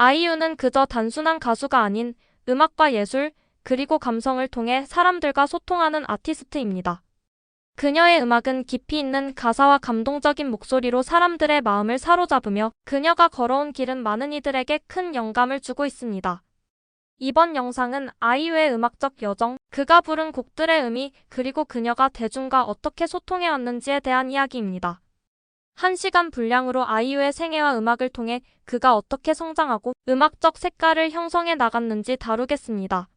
아이유는 그저 단순한 가수가 아닌 음악과 예술, 그리고 감성을 통해 사람들과 소통하는 아티스트입니다. 그녀의 음악은 깊이 있는 가사와 감동적인 목소리로 사람들의 마음을 사로잡으며 그녀가 걸어온 길은 많은 이들에게 큰 영감을 주고 있습니다. 이번 영상은 아이유의 음악적 여정, 그가 부른 곡들의 의미, 그리고 그녀가 대중과 어떻게 소통해 왔는지에 대한 이야기입니다. 한 시간 분량으로 아이유의 생애와 음악을 통해 그가 어떻게 성장하고 음악적 색깔을 형성해 나갔는지 다루겠습니다.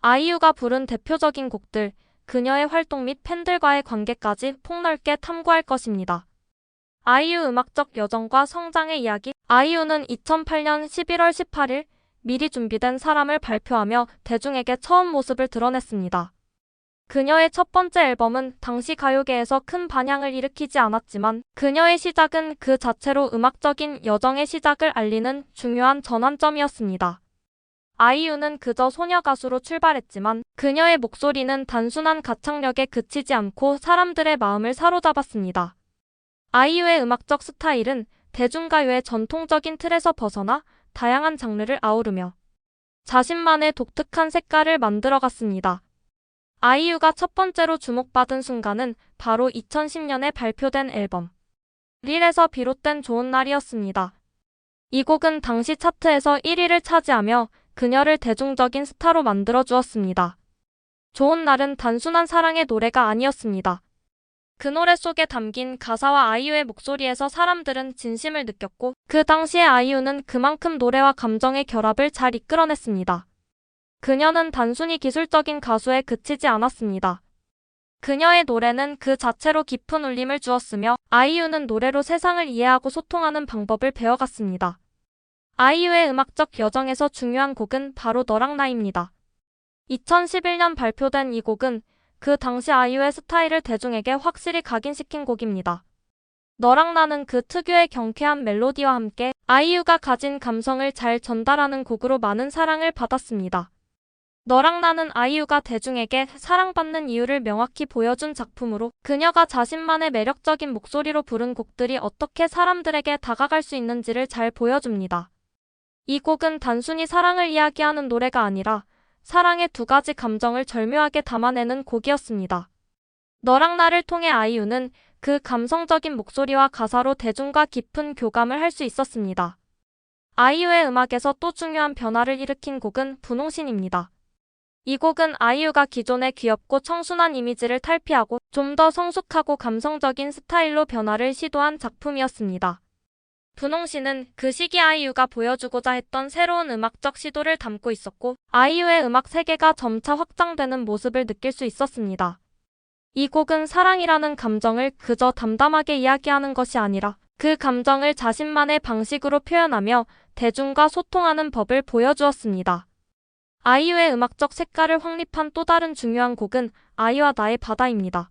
아이유가 부른 대표적인 곡들, 그녀의 활동 및 팬들과의 관계까지 폭넓게 탐구할 것입니다. 아이유 음악적 여정과 성장의 이야기 아이유는 2008년 11월 18일 미리 준비된 사람을 발표하며 대중에게 처음 모습을 드러냈습니다. 그녀의 첫 번째 앨범은 당시 가요계에서 큰 반향을 일으키지 않았지만 그녀의 시작은 그 자체로 음악적인 여정의 시작을 알리는 중요한 전환점이었습니다. 아이유는 그저 소녀 가수로 출발했지만 그녀의 목소리는 단순한 가창력에 그치지 않고 사람들의 마음을 사로잡았습니다. 아이유의 음악적 스타일은 대중가요의 전통적인 틀에서 벗어나 다양한 장르를 아우르며 자신만의 독특한 색깔을 만들어갔습니다. 아이유가 첫 번째로 주목받은 순간은 바로 2010년에 발표된 앨범 릴에서 비롯된 좋은 날이었습니다. 이 곡은 당시 차트에서 1위를 차지하며 그녀를 대중적인 스타로 만들어 주었습니다. 좋은 날은 단순한 사랑의 노래가 아니었습니다. 그 노래 속에 담긴 가사와 아이유의 목소리에서 사람들은 진심을 느꼈고 그 당시의 아이유는 그만큼 노래와 감정의 결합을 잘 이끌어냈습니다. 그녀는 단순히 기술적인 가수에 그치지 않았습니다. 그녀의 노래는 그 자체로 깊은 울림을 주었으며 아이유는 노래로 세상을 이해하고 소통하는 방법을 배워갔습니다. 아이유의 음악적 여정에서 중요한 곡은 바로 너랑 나입니다. 2011년 발표된 이 곡은 그 당시 아이유의 스타일을 대중에게 확실히 각인시킨 곡입니다. 너랑 나는 그 특유의 경쾌한 멜로디와 함께 아이유가 가진 감성을 잘 전달하는 곡으로 많은 사랑을 받았습니다. 너랑 나는 아이유가 대중에게 사랑받는 이유를 명확히 보여준 작품으로 그녀가 자신만의 매력적인 목소리로 부른 곡들이 어떻게 사람들에게 다가갈 수 있는지를 잘 보여줍니다. 이 곡은 단순히 사랑을 이야기하는 노래가 아니라 사랑의 두 가지 감정을 절묘하게 담아내는 곡이었습니다. 너랑 나를 통해 아이유는 그 감성적인 목소리와 가사로 대중과 깊은 교감을 할 수 있었습니다. 아이유의 음악에서 또 중요한 변화를 일으킨 곡은 분홍신입니다. 이 곡은 아이유가 기존의 귀엽고 청순한 이미지를 탈피하고 좀 더 성숙하고 감성적인 스타일로 변화를 시도한 작품이었습니다. 분홍신은 그 시기 아이유가 보여주고자 했던 새로운 음악적 시도를 담고 있었고 아이유의 음악 세계가 점차 확장되는 모습을 느낄 수 있었습니다. 이 곡은 사랑이라는 감정을 그저 담담하게 이야기하는 것이 아니라 그 감정을 자신만의 방식으로 표현하며 대중과 소통하는 법을 보여주었습니다. 아이유의 음악적 색깔을 확립한 또 다른 중요한 곡은 아이와 나의 바다입니다.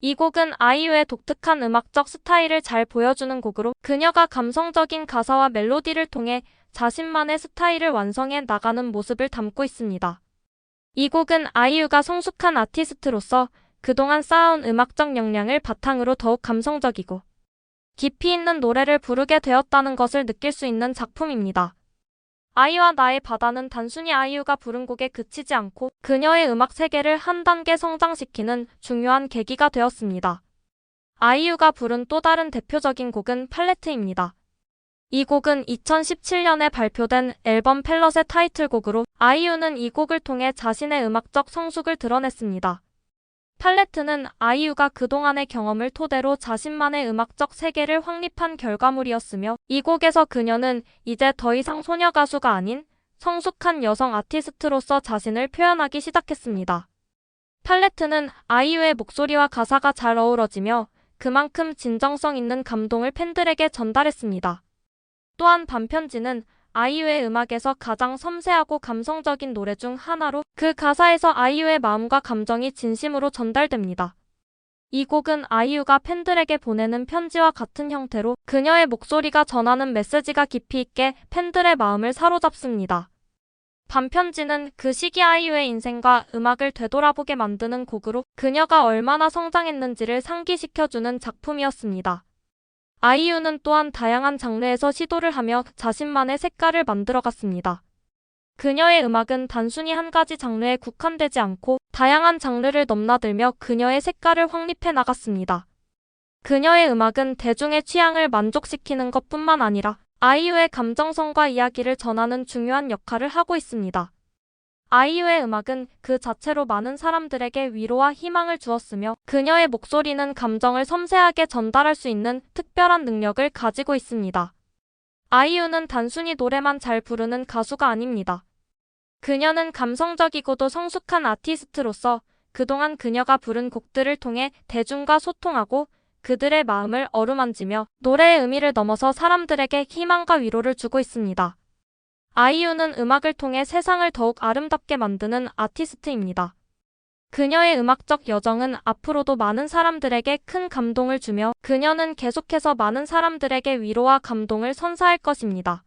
이 곡은 아이유의 독특한 음악적 스타일을 잘 보여주는 곡으로 그녀가 감성적인 가사와 멜로디를 통해 자신만의 스타일을 완성해 나가는 모습을 담고 있습니다. 이 곡은 아이유가 성숙한 아티스트로서 그동안 쌓아온 음악적 역량을 바탕으로 더욱 감성적이고 깊이 있는 노래를 부르게 되었다는 것을 느낄 수 있는 작품입니다. 아이와 나의 바다는 단순히 아이유가 부른 곡에 그치지 않고 그녀의 음악 세계를 한 단계 성장시키는 중요한 계기가 되었습니다. 아이유가 부른 또 다른 대표적인 곡은 팔레트입니다. 이 곡은 2017년에 발표된 앨범 팰럿의 타이틀곡으로 아이유는 이 곡을 통해 자신의 음악적 성숙을 드러냈습니다. 팔레트는 아이유가 그동안의 경험을 토대로 자신만의 음악적 세계를 확립한 결과물이었으며 이 곡에서 그녀는 이제 더 이상 소녀 가수가 아닌 성숙한 여성 아티스트로서 자신을 표현하기 시작했습니다. 팔레트는 아이유의 목소리와 가사가 잘 어우러지며 그만큼 진정성 있는 감동을 팬들에게 전달했습니다. 또한 반편지는 아이유의 음악에서 가장 섬세하고 감성적인 노래 중 하나로 그 가사에서 아이유의 마음과 감정이 진심으로 전달됩니다. 이 곡은 아이유가 팬들에게 보내는 편지와 같은 형태로 그녀의 목소리가 전하는 메시지가 깊이 있게 팬들의 마음을 사로잡습니다. 반편지는 그 시기 아이유의 인생과 음악을 되돌아보게 만드는 곡으로 그녀가 얼마나 성장했는지를 상기시켜주는 작품이었습니다. 아이유는 또한 다양한 장르에서 시도를 하며 자신만의 색깔을 만들어갔습니다. 그녀의 음악은 단순히 한 가지 장르에 국한되지 않고 다양한 장르를 넘나들며 그녀의 색깔을 확립해 나갔습니다. 그녀의 음악은 대중의 취향을 만족시키는 것 뿐만 아니라 아이유의 감정성과 이야기를 전하는 중요한 역할을 하고 있습니다. 아이유의 음악은 그 자체로 많은 사람들에게 위로와 희망을 주었으며 그녀의 목소리는 감정을 섬세하게 전달할 수 있는 특별한 능력을 가지고 있습니다. 아이유는 단순히 노래만 잘 부르는 가수가 아닙니다. 그녀는 감성적이고도 성숙한 아티스트로서 그동안 그녀가 부른 곡들을 통해 대중과 소통하고 그들의 마음을 어루만지며 노래의 의미를 넘어서 사람들에게 희망과 위로를 주고 있습니다. 아이유는 음악을 통해 세상을 더욱 아름답게 만드는 아티스트입니다. 그녀의 음악적 여정은 앞으로도 많은 사람들에게 큰 감동을 주며 그녀는 계속해서 많은 사람들에게 위로와 감동을 선사할 것입니다.